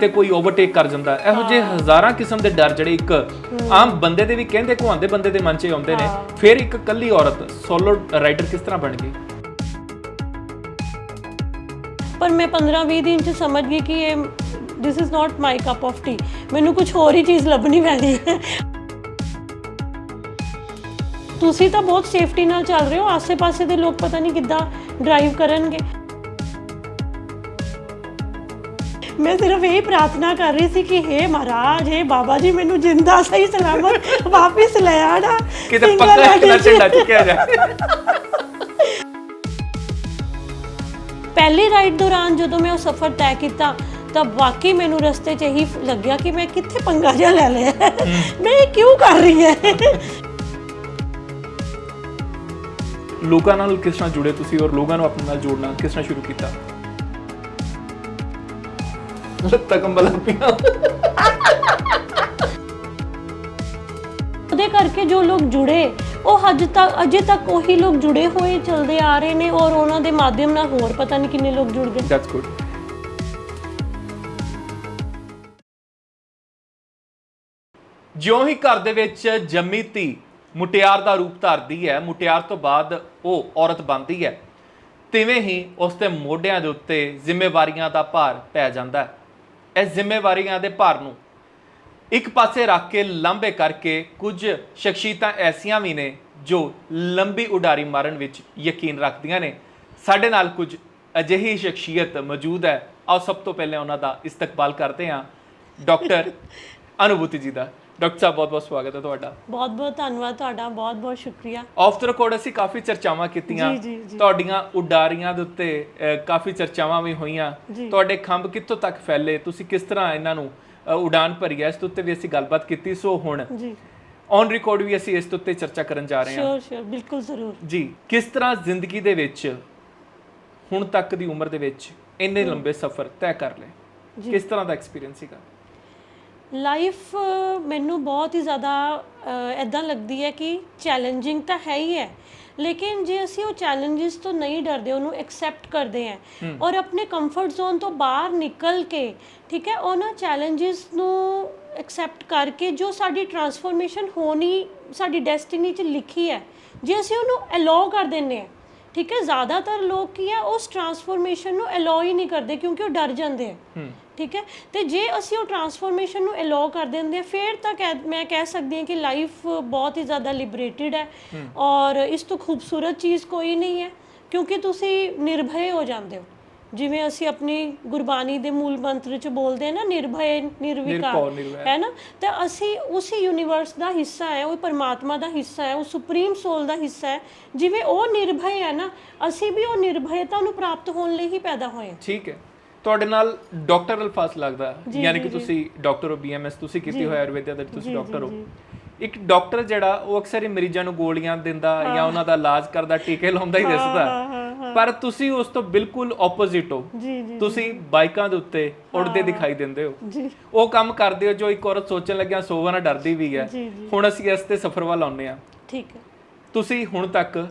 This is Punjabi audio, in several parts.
ਤੇ ਕੋਈ ਓਵਰਟੇਕ ਕਰ ਜਾਂਦਾ। ਇਹੋ ਜਿਹੇ ਹਜ਼ਾਰਾਂ ਕਿਸਮ ਦੇ ਡਰ ਜਿਹੜੇ ਇੱਕ ਆਮ ਬੰਦੇ ਦੇ ਵੀ ਕਹਿੰਦੇ ਕੁਹਾਂਦੇ ਬੰਦੇ ਦੇ ਮਨ 'ਚ ਆਉਂਦੇ ਨੇ। ਫਿਰ ਇੱਕ ਕੱਲੀ ਔਰਤ ਸੋਲੋ ਰਾਈਡਰ ਕਿਸ ਤਰ੍ਹਾਂ ਬਣ ਗਈ? ਪਰ ਮੈਂ 15-20 ਦਿਨ ਚ ਸਮਝ ਗਈ ਕਿ ਇਹ this is not my cup of tea ਮੈਨੂੰ ਕੁਝ ਹੋਰ ਹੀ ਚੀਜ਼ ਲੱਭਣੀ ਪੈਣੀ ਹੈ। ਤੁਸੀਂ ਤਾਂ ਬਹੁਤ ਸੇਫਟੀ ਨਾਲ ਚੱਲ ਰਹੇ ਹੋ। ਆਸੇ-ਪਾਸੇ ਦੇ ਲੋਕ ਪਤਾ ਨਹੀਂ ਕਿੱਦਾਂ ਡਰਾਈਵ ਕਰਨਗੇ। ਮੈਂ ਸਿਰਫ ਇਹ ਪ੍ਰਾਰਥਨਾ ਕਰ ਰਹੀ ਸੀ ਕਿ हे ਮਹਾਰਾਜ हे ਬਾਬਾ ਜੀ ਮੈਨੂੰ ਜਿੰਦਾ ਸਹੀ ਸਲਾਮਤ ਵਾਪਿਸ ਲੈ ਆਣਾ। ਕਿਤੇ ਪੱਕਾ ਇੱਕ। ਝੰਡਾ ਚੁੱਕਿਆ ਜਾਏ ਪਹਿਲੀ ਰਾਈਡ ਦੌਰਾਨ ਜਦੋਂ ਮੈਂ ਉਹ ਸਫ਼ਰ ਤੈਅ ਕੀਤਾ ਤਾਂ ਵਾਕਈ ਮੈਨੂੰ ਰਸਤੇ 'ਚ ਇਹੀ ਲੱਗਿਆ ਕਿ ਮੈਂ ਕਿੱਥੇ ਪੰਗਾ ਜਿਹਾ ਲੈ ਲਿਆ। ਹੈ। ਮੈਂ ਇਹ ਕਿਉਂ ਕਰ ਰਹੀ ਹਾਂ? ਲੋਕਾਂ ਨਾਲ ਕਿਸ ਤਰ੍ਹਾਂ ਜੁੜੇ ਤੁਸੀਂ ਔਰ ਲੋਕਾਂ ਨੂੰ ਆਪਣੇ ਨਾਲ ਜੋੜਨਾ ਕਿਸ ਤਰ੍ਹਾਂ ਸ਼ੁਰੂ ਕੀਤਾ? ਲੱਤਾਂ ਕੰਬਲ ਪੀਆਂ ਉਹਦੇ ਕਰਕੇ ਜੋ ਲੋਕ ਜੁੜੇ ਉਹ ਅੱਜ ਤੱਕ ਅਜੇ ਤੱਕ ਉਹੀ ਲੋਕ ਜੁੜੇ ਹੋਏ ਚਲਦੇ ਆ ਰਹੇ ਨੇ ਔਰ ਉਹਨਾਂ ਦੇ ਮਾਧਿਅਮ ਨਾਲ ਹੋਰ ਪਤਾ ਨਹੀਂ ਕਿੰਨੇ ਲੋਕ ਜੁੜ ਗਏ। ਦੈਟਸ ਗੁੱਡ ਜਿਉਂ ਹੀ ਘਰ ਦੇ ਵਿੱਚ ਜੰਮੀ ਧੀ ਮੁਟਿਆਰ ਦਾ ਰੂਪ ਧਾਰਦੀ ਹੈ ਮੁਟਿਆਰ ਤੋਂ ਬਾਅਦ ਉਹ ਔਰਤ ਬਣਦੀ ਹੈ ਤਿਵੇਂ ਹੀ ਉਸ ਦੇ ਮੋਢਿਆਂ ਦੇ ਉੱਤੇ ਜ਼ਿੰਮੇਵਾਰੀਆਂ ਦਾ ਭਾਰ ਪੈ ਜਾਂਦਾ ਹੈ। ਇਸ ਜ਼ਿੰਮੇਵਾਰੀਆਂ ਦੇ ਭਾਰ ਨੂੰ ਇੱਕ ਪਾਸੇ ਰੱਖ ਕੇ ਲੰਬੇ ਕਰਕੇ ਕੁਝ ਸ਼ਖਸੀਅਤਾਂ ਐਸੀਆਂ ਵੀ ਨੇ ਜੋ ਲੰਬੀ ਉਡਾਰੀ ਮਾਰਨ ਵਿੱਚ ਯਕੀਨ ਰੱਖਦੀਆਂ ਨੇ। ਸਾਡੇ ਨਾਲ ਕੁਝ ਅਜਿਹੀ ਸ਼ਖਸੀਅਤ ਮੌਜੂਦ ਹੈ। ਆਓ ਸਭ ਤੋਂ ਪਹਿਲਾਂ ਉਹਨਾਂ ਦਾ ਇਸਤਕਬਾਲ ਕਰਦੇ ਹਾਂ। ਡਾਕਟਰ ਅਨੁਭੂਤੀ ਜੀ ਦਾ। ਡਾਕਟਰ ਸਾਹਿਬ ਬਹੁਤ ਬਹੁਤ ਸਵਾਗਤ ਹੈ ਤੁਹਾਡਾ। ਬਹੁਤ ਬਹੁਤ ਧੰਨਵਾਦ ਤੁਹਾਡਾ ਬਹੁਤ ਬਹੁਤ ਸ਼ੁਕਰੀਆ। ਆਫ ਦ ਰਿਕਾਰਡ ਅਸੀਂ ਕਾਫੀ ਚਰਚਾਵਾਂ ਕੀਤੀਆਂ। ਤੁਹਾਡੀਆਂ ਉਡਾਰੀਆਂ ਦੇ ਉੱਤੇ ਕਾਫੀ ਚਰਚਾਵਾਂ ਵੀ ਹੋਈਆਂ। ਤੁਹਾਡੇ ਖੰਭ ਕਿੱਥੋਂ ਤੱਕ ਫੈਲੇ? ਤੁਸੀਂ ਕਿਸ ਤਰ੍ਹਾਂ ਇਹਨਾਂ ਨੂੰ ਉਡਾਨ ਭਰੀ ਹੈ ਇਸ ਉੱਤੇ ਵੀ ਅਸੀਂ ਗੱਲਬਾਤ ਕੀਤੀ। ਸੋ ਹੁਣ ਜੀ। ਔਨ ਰਿਕਾਰਡ ਵੀ ਅਸੀਂ ਇਸ ਉੱਤੇ ਚਰਚਾ ਕਰਨ ਜਾ ਰਹੇ ਹਾਂ। ਸ਼ੋਰ ਸ਼ੋਰ ਬਿਲਕੁਲ ਜ਼ਰੂਰ। ਜੀ ਕਿਸ ਤਰ੍ਹਾਂ ਜ਼ਿੰਦਗੀ ਦੇ ਵਿੱਚ ਹੁਣ ਤੱਕ ਦੀ ਉਮਰ ਦੇ ਵਿੱਚ ਇੰਨੇ ਲੰਬੇ ਸਫ਼ਰ ਤੈਅ ਕਰ ਲਏ? ਕਿਸ ਤਰ੍ਹਾਂ ਦਾ ਐਕਸਪੀਰੀਅੰਸ ਸੀਗਾ? ਲਾਈਫ ਮੈਨੂੰ ਬਹੁਤ ਹੀ ਜ਼ਿਆਦਾ ਐਦਾਂ ਲੱਗਦੀ ਹੈ ਕਿ ਚੈਲੰਜਿੰਗ ਤਾਂ ਹੈ ਹੀ ਹੈ। ਲੇਕਿਨ ਜੇ ਅਸੀਂ ਉਹ ਚੈਲੰਜਸ ਤੋਂ ਨਹੀਂ ਡਰਦੇ ਉਹਨੂੰ ਐਕਸੈਪਟ ਕਰਦੇ ਹਾਂ ਔਰ ਆਪਣੇ ਕੰਫਰਟ ਜ਼ੋਨ ਤੋਂ ਬਾਹਰ ਨਿਕਲ ਕੇ ਠੀਕ ਹੈ ਉਹਨਾਂ ਚੈਲੰਜਸ ਨੂੰ ਐਕਸੈਪਟ ਕਰਕੇ ਜੋ ਸਾਡੀ ਟਰਾਂਸਫੋਰਮੇਸ਼ਨ ਹੋਣੀ ਸਾਡੀ ਡੈਸਟੀਨੀ 'ਚ ਲਿਖੀ ਹੈ ਜੇ ਅਸੀਂ ਉਹਨੂੰ ਅਲਾਉ ਕਰ ਦਿੰਨੇ ਹਾਂ ਠੀਕ ਹੈ ਜ਼ਿਆਦਾਤਰ ਲੋਕ ਕੀ ਹੈ ਉਸ ਟਰਾਂਸਫੋਰਮੇਸ਼ਨ ਨੂੰ ਅਲਾਉ ਹੀ ਨਹੀਂ ਕਰਦੇ ਕਿਉਂਕਿ ਉਹ ਡਰ ਜਾਂਦੇ ਆ। ਠੀਕ ਹੈ ਤੇ ਜੇ ਅਸੀਂ ਉਹ ਟਰਾਂਸਫੋਰਮੇਸ਼ਨ ਨੂੰ ਅਲਾਉ ਕਰ ਦਿੰਦੇ ਹਾਂ ਫਿਰ ਤਾਂ ਮੈਂ ਕਹਿ ਸਕਦੀ ਹਾਂ ਕਿ ਲਾਈਫ ਬਹੁਤ ਹੀ ਜ਼ਿਆਦਾ ਲਿਬਰੇਟਿਡ ਹੈ ਔਰ ਇਸ ਤੋਂ ਖੂਬਸੂਰਤ ਚੀਜ਼ ਕੋਈ ਨਹੀਂ ਹੈ ਕਿਉਂਕਿ ਤੁਸੀਂ ਨਿਰਭੈ ਹੋ ਜਾਂਦੇ ਹੋ। ਜਿਵੇਂ ਅਸੀਂ ਆਪਣੀ ਗੁਰਬਾਣੀ ਦੇ ਮੂਲ ਮੰਤਰ ਚ ਬੋਲਦੇ ਹਾਂ ਨਾ ਨਿਰਭੈ ਨਿਰਵਿਕਾਰ। ਹੈ ਨਾ? ਤੇ ਅਸੀਂ ਉਸੇ ਯੂਨੀਵਰਸ ਦਾ ਹਿੱਸਾ ਹੈ ਉਹ ਪਰਮਾਤਮਾ ਦਾ ਹਿੱਸਾ ਹੈ ਉਹ ਸੁਪਰੀਮ ਸੋਲ ਦਾ ਹਿੱਸਾ ਹੈ। ਜਿਵੇਂ ਉਹ ਨਿਰਭੈ ਹੈ ਨਾ ਅਸੀਂ ਵੀ ਉਹ ਨਿਰਭੈਤਾ ਨੂੰ ਪ੍ਰਾਪਤ ਹੋਣ ਲਈ ਹੀ ਪੈਦਾ ਹੋਏ ਹਾਂ। ਠੀਕ ਹੈ। ਤੁਹਾਡੇ ਨਾਲ ਡਾਕਟਰ ਅਲਫਾਜ਼ ਲੱਗਦਾ ਯਾਨੀ ਕਿ ਤੁਸੀਂ ਡਾਕਟਰ ਹੋ ਬੀਐਮਐਸ ਤੁਸੀਂ ਕੀਤੀ ਹੋਇਆ ਆਯੁਰਵੇਦ ਦੇ ਤੁਸੀਂ ਡਾਕਟਰ ਹੋ। ਇੱਕ ਡਾਕਟਰ ਜਿਹੜਾ ਉਹ ਅਕਸਰ ਹੀ ਮਰੀਜ਼ਾਂ ਨੂੰ ਗੋਲੀਆਂ ਦਿੰਦਾ ਜਾਂ ਉਹਨਾਂ ਦਾ ਇਲਾਜ ਕਰਦਾ ਟੀਕੇ ਲਾਉਂਦਾ ਹੀ ਦਿਸਦਾ। ਪਰ ਤੁਸੀਂ ਉਸ ਤੋਂ ਬਿਲਕੁਲ ਆਪੋਜ਼ਿਟ ਹੋ। ਜੀ ਜੀ ਤੁਸੀਂ ਬਾਈਕਾਂ ਦੇ ਉੱਤੇ ਉੜਦੇ ਦਿਖਾਈ ਦਿੰਦੇ ਹੋ। ਜੀ। ਉਹ ਕੰਮ ਕਰਦੇ ਹੋ ਜੋ ਇੱਕ ਔਰਤ ਸੋਚਣ ਲੱਗਿਆ ਸੋਵਾ ਨਾ ਡਰਦੀ ਵੀ ਹੈ। ਹੁਣ ਅਸੀਂ ਇਸ ਤੇ ਸਫ਼ਰ ਵੱਲ ਆਉਂਦੇ ਆ ਠੀਕ ਹੈ। ਤੁਸੀਂ ਹੁਣ ਤੱਕ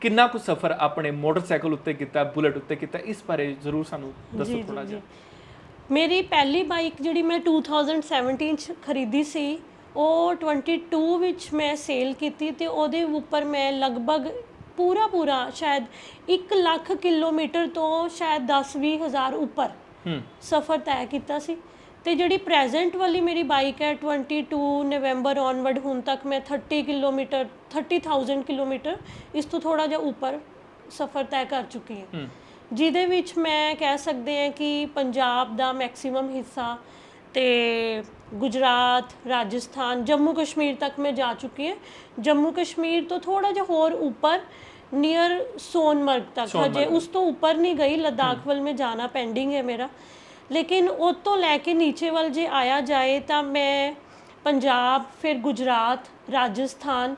ਕਿੰਨਾ ਕੁ ਸਫ਼ਰ ਆਪਣੇ ਮੋਟਰਸਾਈਕਲ ਉੱਤੇ ਕੀਤਾ ਬੁਲਟ ਉੱਤੇ ਕੀਤਾ ਇਸ ਬਾਰੇ ਜ਼ਰੂਰ ਸਾਨੂੰ ਦੱਸੋ ਥੋੜਾ ਜੀ, ਜਿਹਾ। ਮੇਰੀ ਪਹਿਲੀ ਬਾਈਕ ਜਿਹੜੀ ਮੈਂ 2017 ਚ ਖਰੀਦੀ ਸੀ ਉਹ 22 ਵਿੱਚ ਮੈਂ ਸੇਲ ਕੀਤੀ ਤੇ ਉਹਦੇ ਉੱਪਰ ਮੈਂ ਲਗਭਗ ਪੂਰਾ ਪੂਰਾ ਸ਼ਾਇਦ 1 ਲੱਖ ਕਿਲੋਮੀਟਰ ਤੋਂ ਸ਼ਾਇਦ 10-20 ਹਜ਼ਾਰ ਉੱਪਰ ਹੂੰ। ਸਫ਼ਰ ਤੈਅ ਕੀਤਾ ਸੀ। ਤੇ ਜਿਹੜੀ ਪ੍ਰੈਜ਼ੈਂਟ ਵਾਲੀ ਮੇਰੀ ਬਾਈਕ ਹੈ 22 ਨਵੰਬਰ ਔਨਵਰਡ ਹੁਣ ਤੱਕ ਮੈਂ 30 ਕਿਲੋਮੀਟਰ 30000 ਕਿਲੋਮੀਟਰ ਇਸ ਤੋਂ ਥੋੜਾ ਜਿਹਾ ਉੱਪਰ ਸਫ਼ਰ ਤੈਅ ਕਰ ਚੁੱਕੀ ਹਾਂ। ਹੂੰ। ਜਿਹਦੇ ਵਿੱਚ ਮੈਂ ਕਹਿ ਸਕਦੇ ਹਾਂ ਕਿ ਪੰਜਾਬ ਦਾ ਮੈਕਸਿਮਮ ਹਿੱਸਾ ਤੇ ਗੁਜਰਾਤ ਰਾਜਸਥਾਨ ਜੰਮੂ ਕਸ਼ਮੀਰ ਤੱਕ ਮੈਂ ਜਾ ਚੁੱਕੀ ਹਾਂ। ਜੰਮੂ ਕਸ਼ਮੀਰ ਤੋਂ ਥੋੜਾ ਜਿਹਾ ਹੋਰ ਉੱਪਰ ਨੀਅਰ ਸੋਨਮਰਗ ਤੱਕ। ਹਜੇ ਉਸ ਤੋਂ ਉੱਪਰ ਨਹੀਂ ਗਈ ਲਦਾਖ ਵੱਲ ਮੈਂ ਜਾਣਾ ਪੈਂਡਿੰਗ ਹੈ ਮੇਰਾ। ਲੇਕਿਨ ਉਹ ਤੋਂ ਲੈ ਕੇ ਨੀਚੇ ਵੱਲ ਜੇ ਆਇਆ ਜਾਏ ਤਾਂ ਮੈਂ ਪੰਜਾਬ ਫਿਰ ਗੁਜਰਾਤ ਰਾਜਸਥਾਨ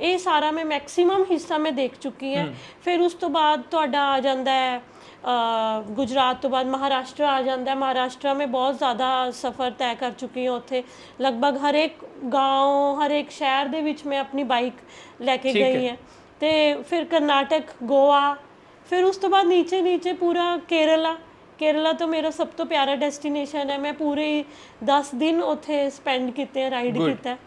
ਇਹ ਸਾਰਾ ਮੈਂ ਮੈਕਸਿਮਮ ਹਿੱਸਾ ਮੈਂ ਦੇਖ ਚੁੱਕੀ ਹਾਂ। ਫਿਰ ਉਸ ਤੋਂ ਬਾਅਦ ਤੁਹਾਡਾ ਆ ਜਾਂਦਾ ਹੈ ਅ, ਗੁਜਰਾਤ ਤੋਂ ਬਾਅਦ ਮਹਾਰਾਸ਼ਟਰ ਆ ਜਾਂਦਾ ਹੈ ਮਹਾਰਾਸ਼ਟਰ ਮੈਂ ਬਹੁਤ ਜ਼ਿਆਦਾ ਸਫ਼ਰ ਤੈਅ ਕਰ ਚੁੱਕੀ ਹਾਂ ਉੱਥੇ ਲਗਭਗ ਹਰ ਇੱਕ گاؤں ਹਰ ਇੱਕ ਸ਼ਹਿਰ ਦੇ ਵਿੱਚ ਮੈਂ ਆਪਣੀ ਬਾਈਕ ਲੈ ਕੇ ਠੀਕ ਹੈ। ਗਈ ਹਾਂ ਤੇ ਫਿਰ ਕਰਨਾਟਕ ਗੋਆ ਫਿਰ ਉਸ ਤੋਂ ਬਾਅਦ ਨੀਚੇ ਨੀਚੇ ਪੂਰਾ ਕੇਰਲਾ ਕੇਰਲਾ ਤੋਂ ਮੇਰਾ ਸਭ ਤੋਂ ਪਿਆਰਾ ਡੈਸਟੀਨੇਸ਼ਨ ਹੈ ਮੈਂ ਪੂਰੇ 10 ਦਿਨ ਉੱਥੇ ਸਪੈਂਡ ਕੀਤੇ ਆ ਰਾਈਡ Good. ਕੀਤਾ ਹੈ।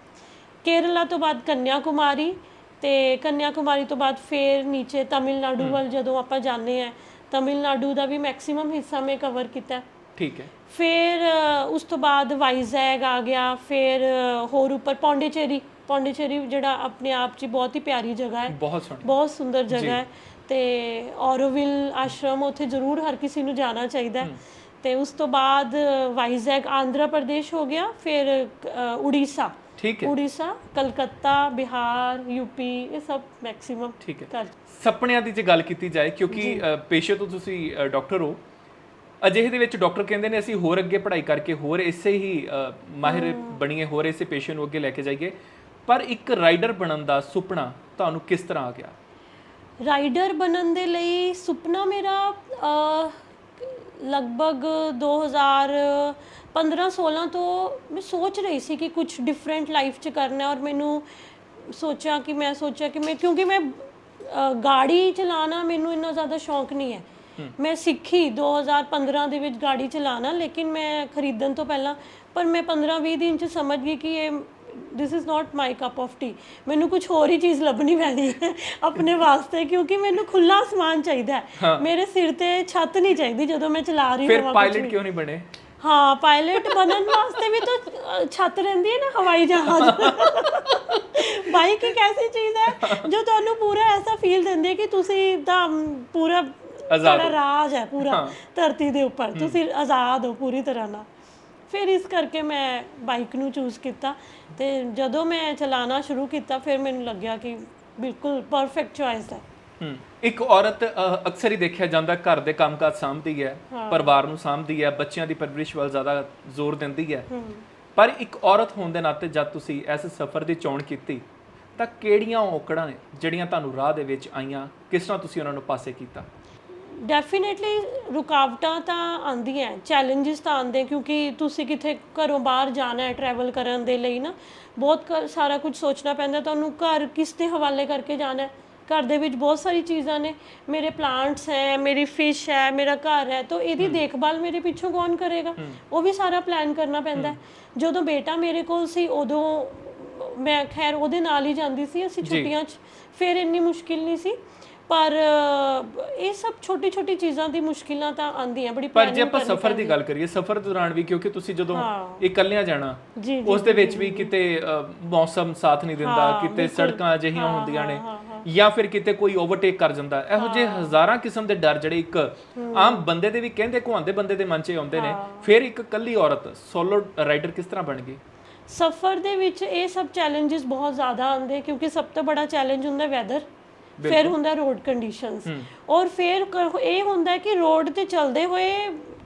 ਕੇਰਲਾ ਤੋਂ ਬਾਅਦ ਕੰਨਿਆ ਕੁਮਾਰੀ ਤੇ ਕੰਨਿਆ ਕੁਮਾਰੀ ਤੋਂ ਬਾਅਦ ਫੇਰ ਨੀਚੇ ਤਾਮਿਲਨਾਡੂ ਵੱਲ ਜਦੋਂ ਆਪਾਂ ਜਾਂਦੇ ਆ ਤਾਮਿਲਨਾਡੂ ਦਾ ਵੀ ਮੈਕਸਿਮਮ ਹਿੱਸਾ ਮੈਂ ਕਵਰ ਕੀਤਾ। ਹੈ। ਠੀਕ ਹੈ। ਫਿਰ ਅ, ਉਸ ਤੋਂ ਬਾਅਦ ਵਾਈਜ਼ੈਗ ਆ ਗਿਆ। ਫਿਰ ਅ, ਹੋਰ ਉੱਪਰ ਪੌਂਡੀਚੇਰੀ ਪੌਂਡੀਚੇਰੀ ਜਿਹੜਾ ਆਪਣੇ ਆਪ 'ਚ ਹੀ ਬਹੁਤ ਹੀ ਪਿਆਰੀ ਜਗ੍ਹਾ ਹੈ। ਬਹੁਤ ਸੋਹਣਾ। ਬਹੁਤ ਸੁੰਦਰ ਜਗ੍ਹਾ ਹੈ। ਤੇ ਔਰੋਵਿਲ ਆਸ਼ਰਮ ਉੱਥੇ ਜ਼ਰੂਰ ਹਰ ਕਿਸੇ ਨੂੰ ਜਾਣਾ ਚਾਹੀਦਾ ਹੈ। ਤੇ ਉਸ ਤੋਂ ਬਾਅਦ ਵਾਈਜ਼ੈਗ ਆਂਧਰਾ ਪ੍ਰਦੇਸ਼ ਹੋ ਗਿਆ। ਫਿਰ ਅ, ਉੜੀਸਾ। ਠੀਕ ਹੈ। ਉੜੀਸਾ ਕਲਕੱਤਾ ਬਿਹਾਰ ਯੂਪੀ ਇਹ ਸਭ ਮੈਕਸਿਮਮ ਠੀਕ ਹੈ। ਸੁਪਨਿਆਂ ਦੀ ਜੇ ਗੱਲ ਕੀਤੀ ਜਾਏ ਕਿਉਂਕਿ ਅ, ਪੇਸ਼ੇ ਤੋਂ ਤੁਸੀਂ ਅ, ਡਾਕਟਰ ਹੋ। ਅਜਿਹੇ ਦੇ ਵਿੱਚ ਡਾਕਟਰ ਕਹਿੰਦੇ ਨੇ ਅਸੀਂ ਹੋਰ ਅੱਗੇ ਪੜ੍ਹਾਈ ਕਰਕੇ ਹੋਰ ਇਸੇ ਹੀ ਅ, ਮਾਹਿਰ ਬਣੀਏ ਹੋਰ ਇਸੇ ਪੇਸ਼ੇ ਨੂੰ ਅੱਗੇ ਲੈ ਕੇ ਜਾਈਏ। ਪਰ ਇੱਕ ਰਾਈਡਰ ਬਣਨ ਦਾ ਸੁਪਨਾ ਤੁਹਾਨੂੰ ਕਿਸ ਤਰ੍ਹਾਂ ਆ ਗਿਆ? ਰਾਈਡਰ ਬਣਨ ਦੇ ਲਈ ਸੁਪਨਾ ਮੇਰਾ ਅਹ, ਲਗਭਗ 2015-16 ਤੋਂ ਮੈਂ ਸੋਚ ਰਹੀ ਸੀ ਕਿ ਕੁਝ ਡਿਫਰੈਂਟ ਲਾਈਫ 'ਚ ਕਰਨਾ ਔਰ ਮੈਨੂੰ ਸੋਚਿਆ ਕਿ ਮੈਂ ਸੋਚਿਆ ਕਿ ਮੈਂ ਕਿਉਂਕਿ ਮੈਂ ਗਾੜੀ ਚਲਾਣਾ ਮੈਨੂੰ ਇੰਨਾ ਜ਼ਿਆਦਾ ਸ਼ੌਂਕ ਨਹੀਂ ਹੈ। ਮੈਂ ਸਿੱਖੀ 2015 ਦੇ ਵਿੱਚ ਗਾੜੀ ਚਲਾਣਾ ਲੇਕਿਨ ਮੈਂ ਖਰੀਦਣ ਤੋਂ ਪਹਿਲਾਂ ਪਰ ਮੈਂ 15-20 ਦਿਨ 'ਚ ਸਮਝ ਗਈ ਕਿ ਇਹ this is not my cup of tea ਮੈਨੂੰ ਕੁਝ ਹੋਰ ਹੀ ਚੀਜ਼ ਲੱਭਣੀ ਪੈਣੀ ਹੈ ਆਪਣੇ ਵਾਸਤੇ ਕਿਉਂਕਿ ਮੈਨੂੰ ਖੁੱਲਾ ਅਸਮਾਨ ਚਾਹੀਦਾ ਹੈ। ਮੇਰੇ ਸਿਰ ਤੇ ਛੱਤ ਨਹੀਂ ਚਾਹੀਦੀ ਜਦੋਂ ਮੈਂ ਚਲਾ ਰਹੀ ਫਿਰ ਹੋਵਾਂ ਕੁਛ ਪਾਇਲਟ ਵੀ। ਕਿਉਂ ਨਹੀਂ ਬਣੇ? ਹਾਂ ਪਾਇਲਟ ਬਣਨ ਵਾਸਤੇ ਵੀ ਤਾਂ ਛੱਤ ਰਹਿੰਦੀ ਹੈ ਨਾ ਹਵਾਈ ਜਹਾਜ਼। ਬਾਈਕ ਇੱਕ ਐਸੀ ਚੀਜ਼ ਹੈ ਜੋ ਤੁਹਾਨੂੰ ਪੂਰਾ ਐਸਾ ਫੀਲ ਦਿੰਦੀ ਹੈ ਕਿ ਤੁਸੀਂ ਤਾਂ ਪੂਰਾ ਆਜ਼ਾਦ ਤੁਹਾਡਾ ਰਾਜ ਹੈ ਪੂਰਾ ਧਰਤੀ ਦੇ ਉੱਪਰ। ਤੁਸੀਂ ਆਜ਼ਾਦ ਹੋ ਪੂਰੀ ਤਰ੍ਹਾਂ ਨਾਲ। ਫਿਰ ਇਸ ਕਰਕੇ ਮੈਂ ਬਾਈਕ ਨੂੰ ਚੂਜ਼ ਕੀਤਾ ਤੇ ਜਦੋਂ ਮੈਂ ਚਲਾਉਣਾ ਸ਼ੁਰੂ ਕੀਤਾ ਫਿਰ ਮੈਨੂੰ ਲੱਗਿਆ ਕਿ ਬਿਲਕੁਲ ਪਰਫੈਕਟ ਚੁਆਇਸ ਹੂੰ। ਇੱਕ ਔਰਤ ਅਕਸਰ ਹੀ ਦੇਖਿਆ ਜਾਂਦਾ ਘਰ ਦੇ ਕੰਮਕਾਜ ਸਾਂਭਦੀ ਹੈ ਪਰਿਵਾਰ ਨੂੰ ਸਾਂਭਦੀ ਹੈ ਬੱਚਿਆਂ ਦੀ ਪਰਵਰਿਸ਼ ਵੱਲ ਜ਼ਿਆਦਾ ਜ਼ੋਰ ਦਿੰਦੀ ਹੈ। ਪਰ ਇੱਕ ਔਰਤ ਹੋਣ ਦੇ ਨਾਤੇ ਜਦ ਤੁਸੀਂ ਇਸ ਸਫ਼ਰ ਦੀ ਚੋਣ ਕੀਤੀ ਤਾਂ ਕਿਹੜੀਆਂ ਔਕੜਾਂ ਨੇ ਜਿਹੜੀਆਂ ਤੁਹਾਨੂੰ ਰਾਹ ਦੇ ਵਿੱਚ ਆਈਆਂ? ਕਿਸ ਤਰ੍ਹਾਂ ਤੁਸੀਂ ਉਹਨਾਂ ਨੂੰ ਪਾਸੇ ਕੀਤਾ? ਡੈਫੀਨਿਟਲੀ ਰੁਕਾਵਟਾਂ ਤਾਂ ਆਉਂਦੀਆਂ ਚੈਲੰਜਸ ਤਾਂ ਆਉਂਦੇ ਕਿਉਂਕਿ ਤੁਸੀਂ ਕਿਥੇ ਘਰੋਂ ਬਾਹਰ ਜਾਣਾ ਹੈ ਟਰੈਵਲ ਕਰਨ ਦੇ ਲਈ ਨਾ ਬਹੁਤ ਕ- ਸਾਰਾ ਕੁਝ ਸੋਚਣਾ ਪੈਂਦਾ ਤੁਹਾਨੂੰ ਘਰ ਕਿਸ ਦੇ ਹਵਾਲੇ ਕਰਕੇ ਜਾਣਾ ਹੈ? ਘਰ ਦੇ ਵਿੱਚ ਬਹੁਤ ਸਾਰੀ ਚੀਜ਼ਾਂ ਨੇ। ਮੇਰੇ ਪਲਾਂਟਸ ਹੈ ਮੇਰੀ ਫਿਸ਼ ਹੈ ਮੇਰਾ ਘਰ ਹੈ ਤਾਂ ਇਹਦੀ ਦੇਖਭਾਲ ਮੇਰੇ ਪਿੱਛੋਂ ਕੌਣ ਕਰੇਗਾ? ਉਹ ਵੀ ਸਾਰਾ ਪਲਾਨ ਕਰਨਾ ਪੈਂਦਾ ਹੈ। ਜਦੋਂ ਬੇਟਾ ਮੇਰੇ ਕੋਲ ਸੀ ਉਦੋਂ ਮੈਂ ਖੈਰ ਉਹਦੇ ਨਾਲ ਹੀ ਜਾਂਦੀ ਸੀ ਅਸੀਂ ਛੁੱਟੀਆਂ 'ਚ। ਫਿਰ ਇੰਨੀ ਮੁਸ਼ਕਿਲ ਨਹੀਂ ਸੀ। ਪਰ ਅ, ਇਹ ਸਭ ਛੋਟੀ ਛੋਟੀ ਚੀਜ਼ਾਂ ਦੀ ਮੁਸ਼ਕਿਲਾਂ ਤਾਂ ਆਉਂਦੀਆਂ ਬੜੀ ਪਰ ਜੇ planning ਆਪਾਂ ਕਰਨੀ ਸਫ਼ਰ ਦੀ ਗੱਲ ਕਰੀਏ ਸਫ਼ਰ ਦੌਰਾਨ ਵੀ ਕਿਉਂਕਿ ਤੁਸੀਂ ਜਦੋਂ ਹਾਂ। ਇਕੱਲਿਆਂ ਜਾਣਾ ਜੀ, ਜੀ, ਉਸ ਦੇ ਵਿੱਚ ਵੀ ਕਿਤੇ ਅ, ਮੌਸਮ ਸਾਥ ਨਹੀਂ ਦਿੰਦਾ ਕਿਤੇ। ਸੜਕਾਂ ਅਜਿਹੀਆਂ ਹੁੰਦੀਆਂ ਨੇ। ਜਾਂ ਫਿਰ ਕਿਤੇ ਕੋਈ ਓਵਰਟੇਕ ਕਰ ਜਾਂਦਾ। ਇਹੋ ਜਿਹੇ ਹਜ਼ਾਰਾਂ ਕਿਸਮ ਦੇ ਡਰ ਜਿਹੜੇ ਇੱਕ ਆਮ ਬੰਦੇ ਦੇ ਵੀ ਕਹਿੰਦੇ ਕੁਹਾਂਦੇ ਬੰਦੇ ਦੇ ਮਨ 'ਚ ਆਉਂਦੇ ਨੇ। ਫਿਰ ਇੱਕ ਇਕੱਲੀ ਔਰਤ ਸੋਲੋ ਰਾਈਡਰ ਕਿਸ ਤਰ੍ਹਾਂ ਬਣ ਗਈ? ਸਫ਼ਰ ਦੇ ਵਿੱਚ ਇਹ ਸਭ ਚੈਲੰਜਸ ਬਹੁਤ ਜ਼ਿਆਦਾ ਆਉਂਦੇ ਕਿਉਂਕਿ ਸਭ ਤੋਂ ਬੜਾ ਚੈਲੰਜ ਹੁੰਦਾ ਵੈਦਰ ਫਿਰ ਹੁੰਦਾ ਰੋਡ ਕੰਡੀਸ਼ਨਸ ਔਰ ਫਿਰ ਇਹ ਹੁੰਦਾ ਕਿ ਰੋਡ ਤੇ ਚੱਲਦੇ ਹੋਏ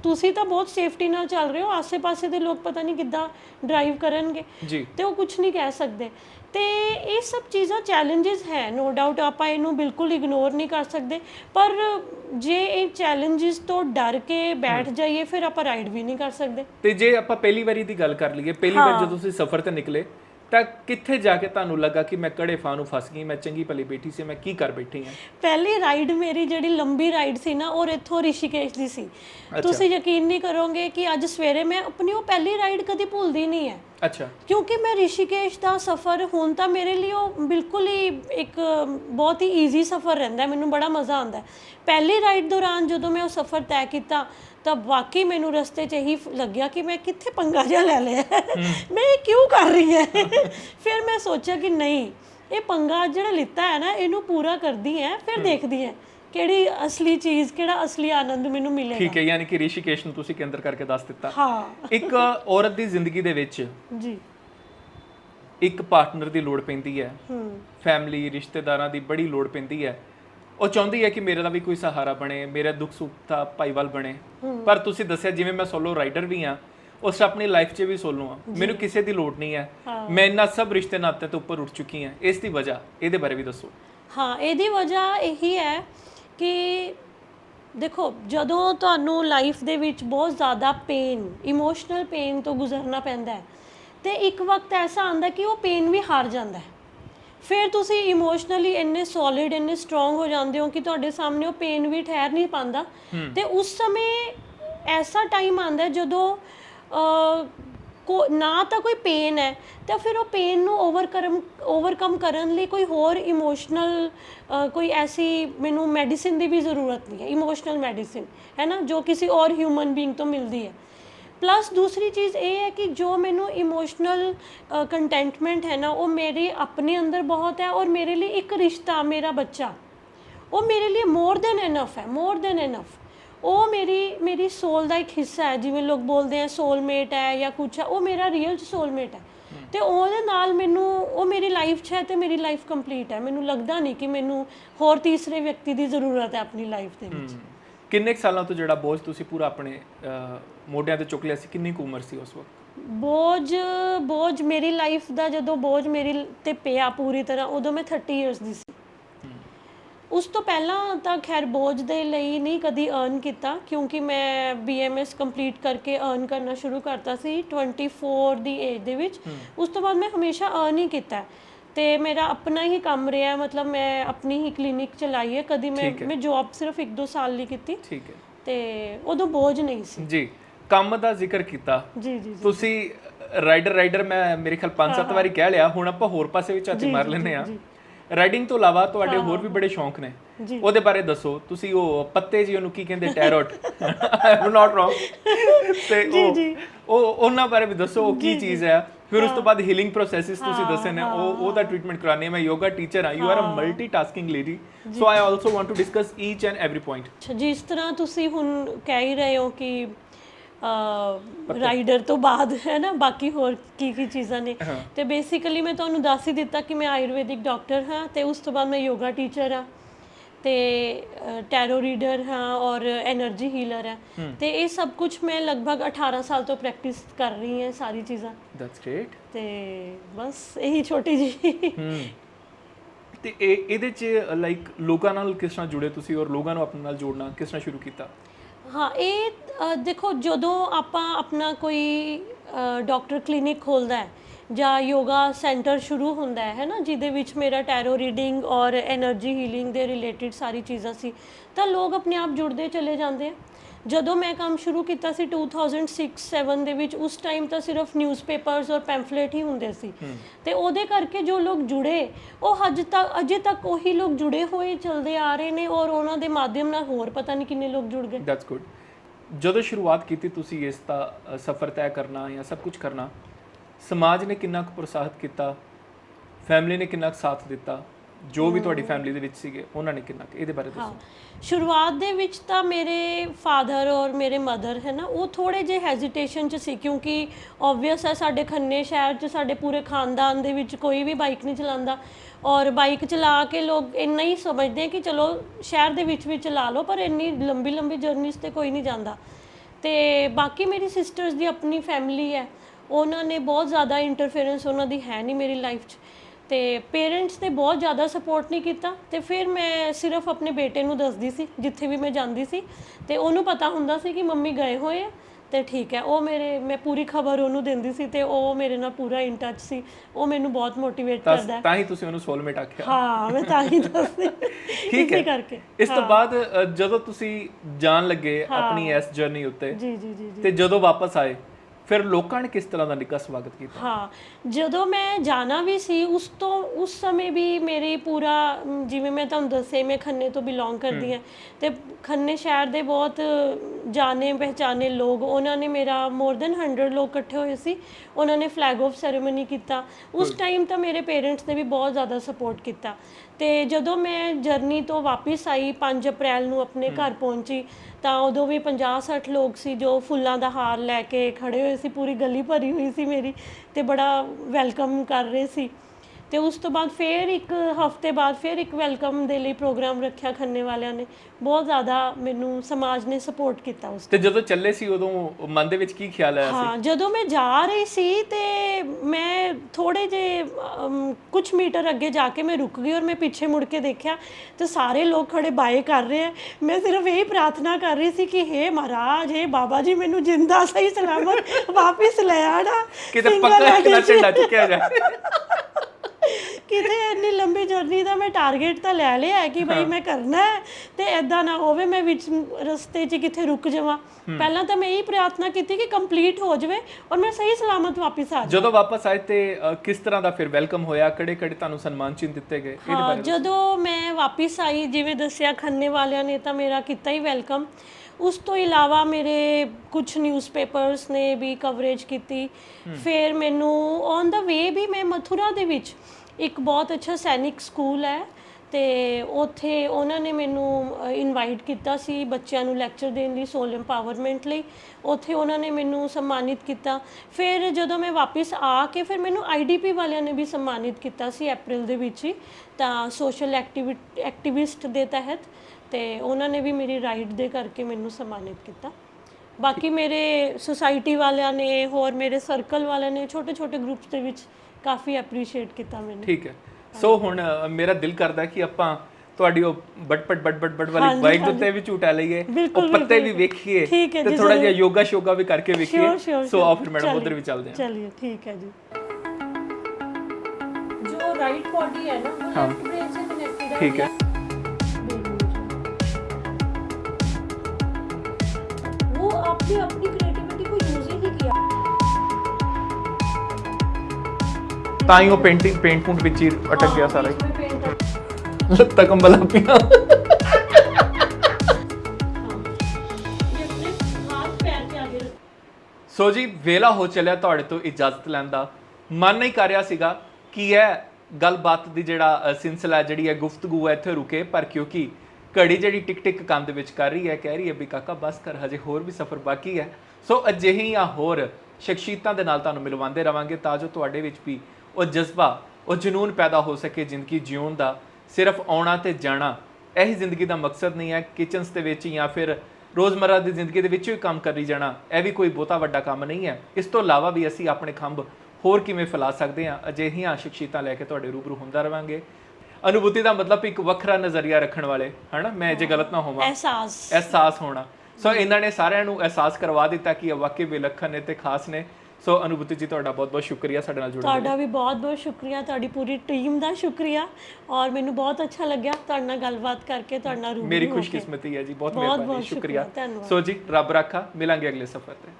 ਤੁਸੀਂ ਤਾਂ ਬਹੁਤ ਸੇਫਟੀ ਨਾਲ ਚੱਲ ਰਹੇ ਹੋ ਆਸੇ-ਪਾਸੇ ਦੇ ਲੋਕ ਪਤਾ ਨਹੀਂ ਕਿੱਦਾਂ ਡਰਾਈਵ ਕਰਨਗੇ। ਜੀ। ਤੇ ਉਹ ਕੁਝ ਨਹੀਂ ਕਹਿ ਸਕਦੇ। ਤੇ ਇਹ ਸਭ ਚੀਜ਼ਾਂ ਚੈਲੰਜਸ ਹੈ ਨੋ ਡਾਊਟ ਆਪਾਂ ਇਹਨੂੰ ਬਿਲਕੁਲ ਇਗਨੋਰ ਨਹੀਂ ਕਰ ਸਕਦੇ। ਪਰ ਜੇ ਇਹ ਚੈਲੰਜਸ ਤੋਂ ਡਰ ਕੇ ਬੈਠ ਜਾਈਏ ਫਿਰ ਆਪਾਂ ਰਾਈਡ ਵੀ ਨਹੀਂ ਕਰ ਸਕਦੇ। ਤੇ ਜੇ ਆਪਾਂ ਪਹਿਲੀ ਵਾਰੀ ਦੀ ਗੱਲ ਕਰ ਲਈਏ ਪਹਿਲੀ ਵਾਰ ਜਦੋਂ ਤੁਸੀਂ ਸਫ਼ਰ ਤੇ ਨਿਕਲੇ ਤਾਂ ਕਿੱਥੇ ਜਾ ਕੇ ਤੁਹਾਨੂੰ ਲੱਗਾ ਕਿ ਮੈਂ ਕੜੇ ਫਾਂ ਨੂੰ ਫਸ ਗਈ ਮੈਂ ਚੰਗੀ ਭਲੀ ਬੈਠੀ ਸੀ ਮੈਂ ਕੀ ਕਰ ਬੈਠੀ ਹਾਂ? ਪਹਿਲੀ ਰਾਈਡ ਮੇਰੀ ਜਿਹੜੀ ਲੰਬੀ ਰਾਈਡ ਸੀ ਨਾ ਉਹ ਇੱਥੋਂ ਰਿਸ਼ੀਕੇਸ਼ ਦੀ ਸੀ। ਤੁਸੀਂ ਯਕੀਨ ਨਹੀਂ ਕਰੋਗੇ ਕਿ ਅੱਜ ਸਵੇਰੇ ਮੈਂ ਆਪਣੀ ਉਹ ਪਹਿਲੀ ਰਾਈਡ ਕਦੀ ਭੁੱਲਦੀ ਨਹੀਂ ਹੈ। ਅੱਛਾ। ਕਿਉਂਕਿ ਮੈਂ ਰਿਸ਼ੀਕੇਸ਼ ਦਾ ਸਫ਼ਰ ਹੁਣ ਤਾਂ ਮੇਰੇ ਲਈ ਉਹ ਬਿਲਕੁਲ ਹੀ ਇੱਕ ਬਹੁਤ ਹੀ ਈਜ਼ੀ ਸਫ਼ਰ ਰਹਿੰਦਾ ਹੈ, ਮੈਨੂੰ ਬੜਾ ਮਜ਼ਾ ਆਉਂਦਾ ਹੈ। ਪਹਿਲੀ ਰਾਈਡ ਦੌਰਾਨ ਜਦੋਂ ਮੈਂ ਉਹ ਸਫ਼ਰ ਤੈਅ ਕੀਤਾ ਤਾਂ ਵਾਕਈ ਮੈਨੂੰ ਰਸਤੇ 'ਚ ਇਹੀ ਲੱਗਿਆ ਕਿ ਮੈਂ ਕਿੱਥੇ ਪੰਗਾ ਜਿਹਾ ਲੈ ਲਿਆ ਹੈ। ਮੈਂ ਇਹ ਕਿਉਂ ਕਰ ਰਹੀ ਹੈ? ਫਿਰ ਮੈਂ ਸੋਚਿਆ ਕਿ ਨਹੀਂ ਇਹ ਪੰਗਾ ਜਿਹੜਾ ਲਿੱਤਾ ਹੈ ਨਾ ਇਹਨੂੰ ਪੂਰਾ ਕਰਦੀ ਹੈ ਫਿਰ ਦੇਖਦੀ ਹੈ। ਕਿਹੜੀ ਅਸਲੀ ਚੀਜ਼ ਕਿਹੜਾ ਅਸਲੀ ਆਨੰਦ ਮੈਨੂੰ ਮਿਲੇਗਾ? ਠੀਕ ਹੈ ਯਾਨੀ ਕਿ ਰਿਸ਼ੀਕੇਸ਼ ਨੂੰ ਤੁਸੀਂ ਕੇਂਦਰ ਕਰਕੇ ਦੱਸ ਦਿੱਤਾ। ਹਾਂ। ਇੱਕ ਔਰਤ ਦੀ ਜ਼ਿੰਦਗੀ ਦੇ ਵਿੱਚ ਜੀ। ਇੱਕ ਪਾਰਟਨਰ ਦੀ ਲੋੜ ਪੈਂਦੀ ਹੈ। ਹੂੰ। ਫੈਮਿਲੀ ਰਿਸ਼ਤੇਦਾਰਾਂ ਦੀ ਬੜੀ ਲੋੜ ਪੈਂਦੀ ਹੈ। ਉਹ ਚਾਹੁੰਦੀ ਹੈ ਕਿ ਮੇਰੇ ਦਾ ਵੀ ਕੋਈ ਸਹਾਰਾ ਬਣੇ ਮੇਰਾ ਦੁੱਖ ਸੁੱਖ ਦਾ ਭਾਈਵਾਲ ਬਣੇ। ਪਰ ਤੁਸੀਂ ਦੱਸਿਆ ਜਿਵੇਂ ਮੈਂ ਸੋਲੋ ਰਾਈਡਰ ਵੀ ਹਾਂ ਉਸ ਆਪਣੀ ਲਾਈਫ 'ਚ ਵੀ ਸੋਲੋ ਹਾਂ। ਮੈਨੂੰ ਕਿਸੇ ਦੀ ਲੋੜ ਨਹੀਂ ਹੈ। ਮੈਂ ਇਹਨਾਂ ਸਭ ਰਿਸ਼ਤੇ ਨਾਤੇ ਤੋਂ ਉੱਪਰ ਉੱਠ ਚੁੱਕੀ ਹਾਂ। ਇਸ ਦੀ ਵਜ੍ਹਾ ਇਹਦੇ ਬਾਰੇ ਵੀ ਦੱਸੋ। ਹਾਂ ਇਹਦੀ ਵਜ੍ਹਾ ਇਹੀ ਹੈ ਕਿ ਦੇਖੋ ਜਦੋਂ ਤੁਹਾਨੂੰ ਲਾਈਫ ਦੇ ਵਿੱਚ ਬਹੁਤ ਜ਼ਿਆਦਾ ਪੇਨ ਇਮੋਸ਼ਨਲ ਪੇਨ ਤੋਂ ਗੁਜ਼ਰਨਾ ਪੈਂਦਾ ਹੈ ਤੇ ਇੱਕ ਵਕਤ ਐਸਾ ਆਉਂਦਾ ਕਿ ਉਹ ਪੇਨ ਵੀ ਹਾਰ ਜਾਂਦਾ ਹੈ। ਫਿਰ ਤੁਸੀਂ ਇਮੋਸ਼ਨਲੀ ਇੰਨੇ ਸੋਲਿਡ ਇੰਨੇ ਸਟਰੋਂਗ ਹੋ ਜਾਂਦੇ ਹੋ ਕਿ ਤੁਹਾਡੇ ਸਾਹਮਣੇ ਉਹ ਪੇਨ ਵੀ ਠਹਿਰ ਨਹੀਂ ਪਾਉਂਦਾ। ਤੇ ਉਸ ਸਮੇਂ ਐਸਾ ਟਾਈਮ ਆਂਦਾ ਜਦੋਂ ਅ, ਕੋ ਨਾ ਤਾਂ ਕੋਈ ਪੇਨ ਹੈ, ਤਾਂ ਫਿਰ ਉਹ ਪੇਨ ਨੂੰ ਓਵਰਕਮ ਓਵਰਕਮ ਕਰਨ ਲਈ ਕੋਈ ਹੋਰ ਇਮੋਸ਼ਨਲ ਕੋਈ ਐਸੀ ਮੈਨੂੰ ਮੈਡੀਸਿਨ ਦੀ ਵੀ ਜ਼ਰੂਰਤ ਨਹੀਂ ਹੈ ਇਮੋਸ਼ਨਲ ਮੈਡੀਸਿਨ ਹੈ ਨਾ, ਜੋ ਕਿਸੇ ਔਰ ਹਿਊਮਨ ਬੀਇੰਗ ਤੋਂ ਮਿਲਦੀ ਹੈ। ਪਲੱਸ ਦੂਸਰੀ ਚੀਜ਼ ਇਹ ਹੈ ਕਿ ਜੋ ਮੈਨੂੰ ਇਮੋਸ਼ਨਲ ਕੰਟੈਂਟਮੈਂਟ ਹੈ ਨਾ, ਉਹ ਮੇਰੇ ਆਪਣੇ ਅੰਦਰ ਬਹੁਤ ਹੈ ਔਰ ਮੇਰੇ ਲਈ ਇੱਕ ਰਿਸ਼ਤਾ, ਮੇਰਾ ਬੱਚਾ, ਉਹ ਮੇਰੇ ਲਈ ਮੋਰ ਦੈਨ ਐਨਫ ਹੈ ਮੋਰ ਦੈਨ ਐਨਫ ਉਹ ਮੇਰੀ ਮੇਰੀ ਸੋਲ ਦਾ ਇੱਕ ਹਿੱਸਾ ਹੈ। ਜਿਵੇਂ ਲੋਕ ਬੋਲਦੇ ਆ ਸੋਲਮੇਟ ਹੈ ਜਾਂ ਕੁਛ ਹੈ ਉਹ ਮੇਰਾ ਰੀਅਲ ਸੋਲਮੇਟ ਹੈ। ਤੇ ਉਹਦੇ ਨਾਲ ਮੈਨੂੰ ਉਹ ਮੇਰੀ ਲਾਈਫ 'ਚ ਹੈ ਤੇ ਮੇਰੀ ਲਾਈਫ ਕੰਪਲੀਟ ਹੈ। ਮੈਨੂੰ ਲੱਗਦਾ ਨਹੀਂ ਕਿ ਮੈਨੂੰ ਹੋਰ ਤੀਸਰੇ ਵਿਅਕਤੀ ਦੀ ਜ਼ਰੂਰਤ ਹੈ ਆਪਣੀ ਲਾਈਫ ਦੇ ਵਿੱਚ। ਕਿੰਨੇ ਕੁ ਸਾਲਾਂ ਤੋਂ ਜਿਹੜਾ ਬੋਝ ਤੁਸੀਂ ਪੂਰਾ ਆਪਣੇ ਅਹ, ਮੋਢਿਆਂ ਤੇ ਚੁੱਕ ਲਿਆ ਸੀ? ਕਿੰਨੀ ਕੁ ਉਮਰ ਸੀ ਉਸ ਵਕਤ? ਬੋਝ ਬੋਝ ਮੇਰੀ ਲਾਈਫ ਦਾ ਜਦੋਂ ਬੋਝ ਮੇਰੀ ਤੇ ਪਿਆ ਪੂਰੀ ਤਰ੍ਹਾਂ ਉਦੋਂ ਮੈਂ 30 ਇਅਰਸ ਦੀ ਸੀ। ਉਸ ਤੋਂ ਪਹਿਲਾਂ ਤਾਂ ਖੈਰ ਬੋਝ ਦੇ ਲਈ ਨਹੀਂ ਕਦੀ ਅਰਨ ਕੀਤਾ ਕਿਉਂਕਿ ਮੈਂ ਬੀਐਮਐਸ ਕੰਪਲੀਟ ਕਰਕੇ ਅਰਨ ਕਰਨਾ ਸ਼ੁਰੂ ਕਰਤਾ ਸੀ 24 ਦੀ ਏਜ ਦੇ ਵਿੱਚ। ਉਸ ਤੋਂ ਬਾਅਦ ਮੈਂ ਹਮੇਸ਼ਾ ਅਰਨ ਹੀ ਕੀਤਾ। ਤੇ ਮੇਰਾ ਆਪਣਾ ਹੀ ਕੰਮ ਰਿਹਾ ਮਤਲਬ ਮੈਂ ਆਪਣੀ ਹੀ ਕਲੀਨਿਕ ਚਲਾਈ ਹੈ। ਕਦੀ ਮੈਂ ਮੈਂ ਜੌਬ ਸਿਰਫ 1-2 ਸਾਲ ਲਈ ਕੀਤੀ। ਠੀਕ ਹੈ। ਤੇ ਉਦੋਂ ਬੋਝ ਨਹੀਂ ਸੀ। ਜੀ ਕੰਮ ਦਾ ਜ਼ਿਕਰ ਕੀਤਾ। ਜੀ ਜੀ ਜੀ। ਤੁਸੀਂ ਰਾਈਡਰ ਰਾਈਡਰ ਮੈਂ ਮੇਰੇ ਖਿਆਲ ਪੰਜ ਸੱਤ ਵਾਰੀ ਕਹਿ ਲਿਆ ਹੁਣ ਆਪਾਂ ਹੋਰ ਪਾਸੇ ਵੀ ਝਾਤੀ ਮਾਰ ਲੈਂਦੇ ਆ ਰਾਈਡਿੰਗ ਤੋਂ ਇਲਾਵਾ ਤੁਹਾਡੇ ਹੋਰ ਵੀ ਬੜੇ ਸ਼ੌਂਕ ਨੇ। ਜੀ। ਉਹਦੇ ਬਾਰੇ ਦੱਸੋ ਤੁਸੀਂ ਉਹ ਪੱਤੇ ਜੀ ਉਹਨੂੰ ਕੀ ਕਹਿੰਦੇ ਟੈਰੋਟ ਆਮ ਨਾਟ ਰੋਂਗ ਤੇ ਉਹ ਉਹ ਉਹਨਾਂ ਬਾਰੇ ਵੀ ਦੱਸੋ ਉਹ ਕੀ ਚੀਜ਼ ਹੈ। ਫਿਰ ਉਸ ਤੋਂ ਬਾਅਦ ਹੀਲਿੰਗ ਪ੍ਰੋਸੈਸਸ ਤੁਸੀਂ ਦੱਸੇ ਨੇ। ਉਹ ਉਹਦਾ ਟ੍ਰੀਟਮੈਂਟ ਕਰਾਣੀ ਹੈ ਮੈਂ ਯੋਗਾ ਟੀਚਰ ਹਾਂ। You are a multitasking lady so I also want to discuss each and every point ਅੱਛਾ ਜਿਸ ਤਰ੍ਹਾਂ ਤੁਸੀਂ ਹੁਣ ਕਹਿ ਹੀ ਰਹੇ ਹੋ ਕਿ ਰਾਈਡਰ ਤੋਂ ਬਾਅਦ ਹੈ ਨਾ? ਬਾਕੀ ਹੋਰ ਕੀ ਕੀ ਚੀਜ਼ਾਂ ਨੇ। ਤੇ ਬੇਸਿਕਲੀ ਮੈਂ ਤੁਹਾਨੂੰ ਦੱਸ ਹੀ ਦਿੱਤਾ ਕਿ ਮੈਂ ਆਯੁਰਵੈਦਿਕ ਡਾਕਟਰ ਹਾਂ ਤੇ ਉਸ ਤੋਂ ਬਾਅਦ ਮੈਂ ਯੋਗਾ ਟੀਚਰ ਹਾਂ ਤੇ ਟੈਰੋ ਰੀਡਰ ਹਾਂ ਔਰ એનર્ਜੀ ਹੀਲਰ ਹਾਂ। ਤੇ ਇਹ ਸਭ ਕੁਝ ਮੈਂ ਲਗਭਗ 18 ਸਾਲ ਤੋਂ ਪ੍ਰੈਕਟਿਸ ਕਰ ਰਹੀ ਹਾਂ ਸਾਰੀ ਚੀਜ਼ਾਂ। ਦੈਟਸ ਗ੍ਰੇਟ ਤੇ ਬਸ ਇਹੀ ਛੋਟੀ ਜੀ ਤੇ ਇਹਦੇ ਚ ਲਾਈਕ ਲੋਕਾਂ ਨਾਲ ਕਿਸ ਤਰ੍ਹਾਂ ਜੁੜੇ ਤੁਸੀਂ ਔਰ ਲੋਕਾਂ ਨੂੰ ਆਪਣੇ ਨਾਲ ਜੋੜਨਾ ਕਿਸ ਤਰ੍ਹਾਂ ਸ਼ੁਰੂ ਕੀਤਾ? ਹਾਂ, ਇਹ ਦੇਖੋ ਜਦੋਂ ਆਪਾਂ ਆਪਣਾ ਕੋਈ ਡਾਕਟਰ ਕਲੀਨਿਕ ਖੋਲਦਾ ਹੈ ਜਾਂ ਯੋਗਾ ਸੈਂਟਰ ਸ਼ੁਰੂ ਹੁੰਦਾ ਹੈ ਹੈ ਨਾ, ਜਿਹਦੇ ਵਿੱਚ ਮੇਰਾ ਟੈਰੋ ਰੀਡਿੰਗ ਔਰ એનર્ਜੀ ਹੀਲਿੰਗ ਦੇ ਰਿਲੇਟਡ ਸਾਰੀ ਚੀਜ਼ਾਂ ਸੀ, ਤਾਂ ਲੋਕ ਆਪਣੇ ਆਪ ਜੁੜਦੇ ਚਲੇ ਜਾਂਦੇ ਆ। ਜਦੋਂ ਮੈਂ ਕੰਮ ਸ਼ੁਰੂ ਕੀਤਾ ਸੀ 2006-7 ਦੇ ਵਿੱਚ ਉਸ ਟਾਈਮ ਤਾਂ ਸਿਰਫ ਨਿਊਜ਼ਪੇਪਰਸ ਔਰ ਪੈਂਫਲੇਟ ਹੀ ਹੁੰਦੇ ਸੀ। ਤੇ ਉਹਦੇ ਕਰਕੇ ਜੋ ਲੋਕ ਜੁੜੇ ਉਹ ਅੱਜ ਤੱਕ ਅਜੇ ਤੱਕ ਉਹੀ ਲੋਕ ਜੁੜੇ ਹੋਏ ਚਲਦੇ ਆ ਰਹੇ ਨੇ ਔਰ ਉਹਨਾਂ ਦੇ ਮਾਧਿਅਮ ਨਾਲ ਹੋਰ ਪਤਾ ਨਹੀਂ ਕਿੰਨੇ ਲੋਕ ਜੁੜ ਗਏ। ਦੈਟਸ ਗੁੱਡ ਜਦੋਂ ਸ਼ੁਰੂਆਤ ਕੀਤੀ ਤੁਸੀਂ ਇਸ ਦਾ ਸਫ਼ਰ ਤੈਅ ਕਰਨਾ ਜਾਂ ਸਭ ਕੁਝ ਕਰਨਾ ਸਮਾਜ ਨੇ ਕਿੰਨਾ ਕੁ ਪ੍ਰੋਤਸਾਹਿਤ ਕੀਤਾ? ਫੈਮਿਲੀ ਨੇ ਕਿੰਨਾ ਕੁ ਸਾਥ ਦਿੱਤਾ? ਜੋ ਵੀ ਤੁਹਾਡੀ ਫੈਮਿਲੀ ਦੇ ਵਿੱਚ ਸੀਗੇ ਉਹਨਾਂ ਨੇ ਕਿੰਨਾ ਕੁ ਇਹਦੇ ਬਾਰੇ ਹਾਂ। ਦੱਸੋ। ਸ਼ੁਰੂਆਤ ਦੇ ਵਿੱਚ ਤਾਂ ਮੇਰੇ ਫਾਦਰ ਔਰ ਮੇਰੇ ਮਦਰ ਹੈ ਨਾ ਉਹ ਥੋੜੇ ਜਿਹੇ ਹੈਜ਼ਿਟੇਸ਼ਨ ਚ ਸੀ ਕਿਉਂਕਿ ਆਬਵੀਅਸ ਹੈ ਸਾਡੇ ਖੰਨੇ ਸ਼ਹਿਰ ਚ ਸਾਡੇ ਪੂਰੇ ਖਾਨਦਾਨ ਦੇ ਵਿੱਚ ਕੋਈ ਵੀ ਬਾਈਕ ਨਹੀਂ ਚਲਾਉਂਦਾ। ਔਰ ਬਾਈਕ ਚਲਾ ਕੇ ਲੋਕ ਇੰਨਾ ਹੀ ਸਮਝਦੇ ਆ ਕਿ ਚਲੋ ਸ਼ਹਿਰ ਦੇ ਵਿੱਚ ਵੀ ਚਲਾ ਲਓ ਪਰ ਇੰਨੀ ਲੰਬੀ ਲੰਬੀ ਜਰਨੀਜ਼ ਤੇ ਕੋਈ ਨਹੀਂ ਜਾਂਦਾ। ਤੇ ਬਾਕੀ ਮੇਰੀ ਸਿਸਟਰਸ ਦੀ ਆਪਣੀ ਫੈਮਿਲੀ ਹੈ ਉਹਨਾਂ ਨੇ ਬਹੁਤ ਜ਼ਿਆਦਾ ਇੰਟਰਫੇਰੈਂਸ ਉਹਨਾਂ ਦੀ ਹੈ ਨਹੀਂ ਮੇਰੀ ਲਾਈਫ 'ਚ। ਤੇ ਪੇਰੈਂਟਸ ਨੇ ਬਹੁਤ ਜ਼ਿਆਦਾ ਸਪੋਰਟ ਨਹੀਂ ਕੀਤਾ ਤੇ ਫਿਰ ਮੈਂ ਸਿਰਫ ਆਪਣੇ ਬੇਟੇ ਨੂੰ ਦੱਸਦੀ ਸੀ ਜਿੱਥੇ ਵੀ ਮੈਂ ਜਾਂਦੀ ਸੀ ਤੇ ਉਹਨੂੰ ਪਤਾ ਹੁੰਦਾ ਸੀ ਕਿ ਮੰਮੀ ਗਏ ਹੋਏ ਆ ਤੇ ਠੀਕ ਹੈ ਉਹ ਮੇਰੇ ਮੈਂ ਪੂਰੀ ਖਬਰ ਉਹਨੂੰ ਦਿੰਦੀ ਸੀ ਤੇ ਉਹ ਮੇਰੇ ਨਾਲ ਪੂਰਾ ਇਨ ਟੱਚ ਸੀ ਉਹ ਮੈਨੂੰ ਬਹੁਤ ਮੋਟੀਵੇਟ ਤਾਂ ਕਰਦਾ ਹੈ। ਤਾਂ ਹੀ ਤੁਸੀਂ ਉਹਨੂੰ ਸੋਲਮੇਟ ਆਖਿਆ। ਹਾਂ ਮੈਂ ਤਾਂ ਹੀ ਦੱਸਦੀ। ਠੀਕ ਇਸੇ ਕਰਕੇ ਇਸ ਤੋਂ ਬਾਅਦ ਅ, ਜਦੋਂ ਤੁਸੀਂ ਜਾਣ ਲੱਗੇ ਆਪਣੀ ਇਸ ਜਰਨੀ ਉੱਤੇ ਜੀ ਜੀ ਜੀ ਜੀ। ਤੇ ਜਦੋਂ ਵਾਪਸ ਆਏ ਫਿਰ ਲੋਕਾਂ ਨੇ ਕਿਸ ਤਰ੍ਹਾਂ ਦਾ ਨਿੱਘਾ ਸਵਾਗਤ ਕੀਤਾ? ਹਾਂ ਜਦੋਂ ਮੈਂ ਜਾਣਾ ਵੀ ਸੀ ਉਸ ਤੋਂ ਉਸ ਸਮੇਂ ਵੀ ਮੇਰੀ ਪੂਰਾ ਮ, ਜਿਵੇਂ ਮੈਂ ਤੁਹਾਨੂੰ ਦੱਸੇ ਮੈਂ ਖੰਨੇ ਤੋਂ ਬਿਲੋਂਗ ਕਰਦੀ ਹਾਂ। ਤੇ ਖੰਨੇ ਸ਼ਹਿਰ ਦੇ ਬਹੁਤ ਜਾਣੇ ਪਹਿਚਾਨੇ ਲੋਕ ਉਹਨਾਂ ਨੇ ਮੇਰਾ ਮੋਰ ਦੈਨ 100 ਲੋਕ ਇਕੱਠੇ ਹੋਏ ਸੀ। ਉਹਨਾਂ ਨੇ ਫਲੈਗ ਆਫ ਸੈਰੇਮਨੀ ਕੀਤਾ। ਉਸ ਟਾਈਮ ਤਾਂ ਮੇਰੇ ਪੇਰੈਂਟਸ ਨੇ ਵੀ ਬਹੁਤ ਜ਼ਿਆਦਾ ਸਪੋਰਟ ਕੀਤਾ। ਤੇ ਜਦੋਂ ਮੈਂ ਜਰਨੀ ਤੋਂ ਵਾਪਸ ਆਈ 5 ਅਪ੍ਰੈਲ ਨੂੰ ਆਪਣੇ ਘਰ ਪਹੁੰਚੀ ਤਾਂ ਉਦੋਂ ਵੀ 50-60 ਲੋਕ ਸੀ ਜੋ ਫੁੱਲਾਂ ਦਾ ਹਾਰ ਲੈ ਕੇ ਖੜੇ ਹੋਏ ਸੀ ਪੂਰੀ ਗਲੀ ਭਰੀ ਹੋਈ ਸੀ ਮੇਰੀ ਤੇ ਬੜਾ ਵੈਲਕਮ ਕਰ ਰਹੇ ਸੀ। ਤੇ ਉਸ ਤੋਂ ਬਾਅਦ ਫੇਰ ਇੱਕ ਹਫ਼ਤੇ ਬਾਅਦ ਫੇਰ ਇੱਕ ਵੈਲਕਮ ਦੇ ਲਈ ਪ੍ਰੋਗਰਾਮ ਰੱਖਿਆ ਖੰਨੇ ਵਾਲਿਆਂ ਨੇ। ਬਹੁਤ ਜ਼ਿਆਦਾ ਮੈਨੂੰ ਸਮਾਜ ਨੇ ਸਪੋਰਟ ਕੀਤਾ ਉਸ ਤੇ ਜਦੋਂ ਚੱਲੇ ਸੀ ਉਦੋਂ ਮਨ ਦੇ ਵਿੱਚ ਕੀ ਖਿਆਲ ਆਇਆ ਹਾਂ ਜਦੋਂ ਮੈਂ ਜਾ ਰਹੀ ਸੀ ਤੇ ਮੈਂ ਥੋੜੇ ਜੇ ਕੁਝ ਮੀਟਰ ਅੱਗੇ ਜਾ ਕੇ ਮੈਂ ਰੁਕ ਗਈ ਔਰ ਮੈਂ ਪਿੱਛੇ ਮੁੜ ਕੇ ਦੇਖਿਆ ਤੇ ਸਾਰੇ ਲੋਕ ਖੜੇ ਬਾਏ ਕਰ ਰਹੇ ਆ। ਮੈਂ ਸਿਰਫ ਇਹੀ ਪ੍ਰਾਰਥਨਾ ਕਰ ਰਹੀ ਸੀ ਕਿ हे ਮਹਾਰਾਜ हे ਬਾਬਾ ਜੀ ਮੈਨੂੰ ਜਿੰਦਾ ਸਹੀ ਸਲਾਮਤ ਵਾਪਿਸ ਲੈ ਆਣਾ। ਕਿਤੇ ਪੱਕਾ ਇੱਕ ਝੰਡਾ ਚੁੱਕਿਆ ਜਾਏ ਕਿਤੇ ਇੰਨੀ ਲੰਬੀ ਜਰਨੀ ਦਾ ਮੈਂ ਟਾਰਗੇਟ ਤਾਂ ਲੈ ਲਿਆ ਹੈ ਕਿ ਭਾਈ ਮੈਂ ਕਰਨਾ ਹੈ ਤੇ ਐਦਾਂ ਨਾ ਹੋਵੇ ਮੈਂ ਵਿੱਚ ਰਸਤੇ 'ਚ ਕਿਤੇ ਰੁਕ ਜਾਵਾਂ। ਪਹਿਲਾਂ ਤਾਂ ਮੈਂ ਇਹੀ ਪ੍ਰਾਰਥਨਾ ਕੀਤੀ ਕਿ ਕੰਪਲੀਟ ਹੋ ਜਾਵੇ ਔਰ ਮੈਂ ਸਹੀ ਸਲਾਮਤ ਵਾਪਸ ਆ ਜਾਵਾਂ। ਜਦੋਂ ਵਾਪਸ ਆਏ ਤੇ ਅ, ਕਿਸ ਤਰ੍ਹਾਂ ਦਾ ਫਿਰ ਵੈਲਕਮ ਹੋਇਆ? ਕਿਹੜੇ ਕਿਹੜੇ ਤੁਹਾਨੂੰ ਸਨਮਾਨ ਚਿੰਨ ਦਿੱਤੇ ਗਏ? ਇਹਦੇ ਹਾਂ ਬਾਰੇ ਜਦੋਂ ਮੈਂ ਵਾਪਿਸ ਆਈ ਜਿਵੇਂ ਦੱਸਿਆ ਖੰਨੇ ਵਾਲਿਆਂ ਨੇ ਤਾਂ ਮੇਰਾ ਕੀਤਾ ਹੀ ਵੈਲਕਮ ਉਸ ਤੋਂ ਇਲਾਵਾ ਮੇਰੇ ਕੁਝ ਨਿਊਜ਼ਪੇਪਰਸ ਨੇ ਵੀ ਕਵਰੇਜ ਕੀਤੀ। ਫਿਰ ਮੈਨੂੰ ਔਨ ਦਾ ਵੇ ਵੀ ਮੈਂ ਮਥੁਰਾ ਦੇ ਵਿੱਚ ਇੱਕ ਬਹੁਤ ਅੱਛਾ ਸੈਨਿਕ ਸਕੂਲ ਹੈ ਤੇ ਉੱਥੇ ਉਹਨਾਂ ਨੇ ਮੈਨੂੰ ਇਨਵਾਈਟ ਕੀਤਾ ਸੀ ਬੱਚਿਆਂ ਨੂੰ ਲੈਕਚਰ ਦੇਣ ਲਈ ਸੋਲ ਐਮਪਾਵਰਮੈਂਟ ਲਈ। ਉੱਥੇ ਉਹਨਾਂ ਨੇ ਮੈਨੂੰ ਸਨਮਾਨਿਤ ਕੀਤਾ। ਫਿਰ ਜਦੋਂ ਮੈਂ ਵਾਪਸ ਆ ਕੇ ਫਿਰ ਮੈਨੂੰ ਆਈਡੀਪੀ ਵਾਲਿਆਂ ਨੇ ਵੀ ਸਨਮਾਨਿਤ ਕੀਤਾ ਸੀ April ਦੇ ਵਿੱਚ ਹੀ, ਤਾਂ ਸੋਸ਼ਲ ਐਕਟੀਵਿਸਟ ਦੇ ਤਹਿਤ। ਤੇ ਉਹਨਾਂ ਨੇ ਵੀ ਮੇਰੀ ਰਾਈਡ ਦੇ ਕਰਕੇ ਮੈਨੂੰ ਸਨਮਾਨਿਤ ਕੀਤਾ। ਬਾਕੀ ਮੇਰੇ ਸੁਸਾਇਟੀ ਵਾਲਿਆਂ ਨੇ ਹੋਰ ਮੇਰੇ ਸਰਕਲ ਵਾਲਿਆਂ ਨੇ ਛੋਟੇ ਛੋਟੇ ਗਰੁੱਪਸ ਦੇ ਵਿੱਚ ਕਾਫੀ ਐਪਰੀਸ਼ੀਏਟ ਕੀਤਾ ਮੈਨੂੰ। ਠੀਕ ਹੈ। ਸੋ ਹੁਣ ਮੇਰਾ ਦਿਲ ਕਰਦਾ ਕਿ ਆਪਾਂ ਤੁਹਾਡੀ ਉਹ ਬਟਪਟ ਬਟਪਟ ਬਟ ਵਾਲੀ ਬਾਈਕ ਉੱਤੇ ਵੀ ਝੂਟਾ ਲਈਏ ਉਹ ਪੱਤੇ ਵੀ ਵੇਖੀਏ ਤੇ ਥੋੜਾ ਜਿਹਾ ਯੋਗਾ ਸ਼ੋਗਾ ਵੀ ਕਰਕੇ ਵੇਖੀਏ। ਸੋ ਆਓ ਫਿਰ ਮੈਡਮ ਉਧਰ ਵੀ ਚੱਲਦੇ ਹਾਂ। ਚਲਿਏ ਠੀਕ ਹੈ ਜੀ। जो राइट बॉडी है ना वो हाँ। लेफ्ट ब्रेन से कनेक्टेड है ठीक है वो आपने ਤਾਂ ਹੀ ਉਹ ਪੇਂਟਿੰਗ ਪੇਂਟ ਪੂੰਟ ਵਿੱਚ ਹੀ ਅਟਕ ਗਿਆ ਸਾਰਾ ਹੀ। ਲੱਤਾਂ ਕੰਬਲਾਂ ਪੀਆਂ ਸੋ ਜੀ, ਵੇਲਾ ਹੋ ਚੱਲਿਆ ਤੁਹਾਡੇ ਤੋਂ ਇਜਾਜ਼ਤ ਲੈਣ ਦਾ। ਮਨ ਨਹੀਂ ਕਰ ਰਿਹਾ ਸੀਗਾ ਕਿ ਇਹ ਗੱਲਬਾਤ ਦੀ ਜਿਹੜਾ ਸਿਲਸਿਲਾ ਜਿਹੜੀ ਹੈ, ਗੁਫ਼ਤਗੂ ਹੈ ਇੱਥੇ ਰੁਕੇ, ਪਰ ਕਿਉਂਕਿ ਘੜੀ ਜਿਹੜੀ ਟਿਕ ਟਿਕ ਕੰਮ ਦੇ ਵਿੱਚ ਕਰ ਰਹੀ ਹੈ, ਕਹਿ ਰਹੀ ਹੈ ਵੀ ਕਾਕਾ, ਬਸ ਕਰ, ਹਜੇ ਹੋਰ ਵੀ ਸਫ਼ਰ ਬਾਕੀ ਹੈ। ਸੋ ਅਜਿਹੀਆਂ ਹੋਰ ਸ਼ਖਸੀਅਤਾਂ ਦੇ ਨਾਲ ਤੁਹਾਨੂੰ ਮਿਲਵਾਉਂਦੇ ਰਵਾਂਗੇ, ਤਾਂ ਜੋ ਤੁਹਾਡੇ ਵਿੱਚ ਵੀ ਉਹ ਜਜ਼ਬਾ ਉਹ ਜਨੂਨ ਪੈਦਾ ਹੋ ਸਕੇ ਜ਼ਿੰਦਗੀ ਜਿਉਣ ਦਾ ਸਿਰਫ ਆਉਣਾ ਤੇ ਜਾਣਾ। ਇਹੀ ਜ਼ਿੰਦਗੀ ਦਾ ਮਕਸਦ ਨਹੀਂ ਹੈ ਕਿਚਨਸ ਦੇ ਵਿੱਚ ਜਾਂ ਫਿਰ ਰੋਜ਼ਮਰਰਾ ਦੀ ਜ਼ਿੰਦਗੀ ਦੇ ਵਿੱਚ ਵੀ ਕੰਮ ਕਰੀ ਜਾਣਾ। ਇਹ ਵੀ ਕੋਈ ਬਹੁਤਾ ਵੱਡਾ ਕੰਮ ਨਹੀਂ ਹੈ। ਇਸ ਤੋਂ ਇਲਾਵਾ ਵੀ ਅਸੀਂ ਆਪਣੇ ਖੰਭ ਹੋਰ ਕਿਵੇਂ ਫੈਲਾ ਸਕਦੇ ਹਾਂ ਅਜਿਹੀਆਂ ਆਸ਼ਿਕਸ਼ੀਤਾਂ ਲੈ ਕੇ ਤੁਹਾਡੇ ਰੂਬਰੂ ਹੁੰਦਾ ਰਵਾਂਗੇ। ਅਨੁਭੂਤੀ ਦਾ ਮਤਲਬ ਇੱਕ ਵੱਖਰਾ ਨਜ਼ਰੀਆ ਰੱਖਣ ਵਾਲੇ ਹਨਾ? ਮੈਂ ਜੇ ਗਲਤ ਨਾ ਹੋਵਾਂ। ਅਹਿਸਾਸ। ਅਹਿਸਾਸ ਹੋਣਾ। ਸੋ ਇਹਨਾਂ ਨੇ ਸਾਰਿਆਂ ਨੂੰ ਅਹਿਸਾਸ ਕਰਵਾ ਦਿੱਤਾ ਕਿ ਇਹ ਵਾਕਿਆ ਵਿਲੱਖਣ ਨੇ ਤੇ ਖਾਸ ਨੇ। ਸੋ ਅਨੁਭੂਤੀ ਜੀ ਤੁਹਾਡਾ ਬਹੁਤ ਬਹੁਤ ਸ਼ੁਕਰੀਆ ਸਾਡੇ ਨਾਲ ਜੁੜਨ ਲਈ ਤੁਹਾਡਾ ਵੀ ਬਹੁਤ ਬਹੁਤ ਸ਼ੁਕਰੀਆ ਤੁਹਾਡੀ ਪੂਰੀ ਟੀਮ ਦਾ ਸ਼ੁਕਰੀਆ ਔਰ ਮੈਨੂੰ ਬਹੁਤ ਅੱਛਾ ਲੱਗਿਆ ਤੁਹਾਡੇ ਨਾਲ ਗੱਲਬਾਤ ਕਰਕੇ ਤੁਹਾਡੇ ਨਾਲ ਰੂਬਰੂ ਮੇਰੀ ਹੋ ਕੇ। ਖੁਸ਼ਕਿਸਮਤੀ ਹੈ ਜੀ ਬਹੁਤ ਬਹੁਤ- ਮਿਹਰਬਾਨੀ ਬਹੁਤ ਸ਼ੁਕਰੀਆ ਸ਼ੁਕਰੀਆ, ਧੰਨਵਾਦ। ਸੋ ਜੀ ਰੱਬ ਰਾਖਾ ਮਿਲਾਂਗੇ ਅਗਲੇ ਸਫ਼ਰ ਤੇ